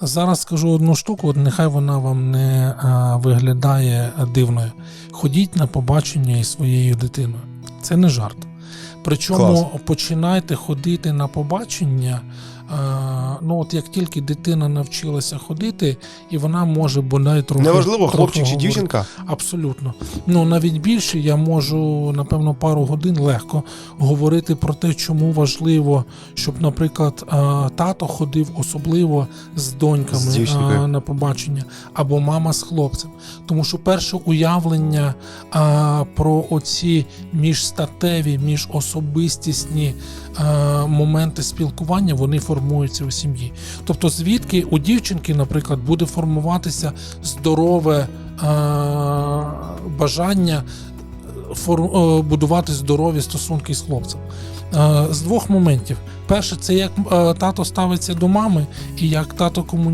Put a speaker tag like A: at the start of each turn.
A: Зараз скажу одну штуку, от нехай вона вам не а, виглядає дивною. Ходіть на побачення із своєю дитиною. Це не жарт. Причому
B: Клас.
A: починайте ходити на побачення. А, ну, от як тільки дитина навчилася ходити, і вона може бодай трохи.
B: Неважливо,
A: трохи
B: хлопчик чи дівчинка.
A: Абсолютно. Ну навіть більше я можу, напевно, пару годин легко говорити про те, чому важливо, щоб, наприклад, тато ходив особливо з доньками
B: З
A: на побачення, або мама з хлопцем. Тому що перше уявлення а, про оці міжстатеві, міжособистісні а, моменти спілкування вони формуються у сім'ї. Тобто, звідки у дівчинки, наприклад, буде формуватися здорове е, бажання фор- е, будувати здорові стосунки з хлопцем. Е, з двох моментів: перше, це як е, тато ставиться до мами, і як тато комунікує.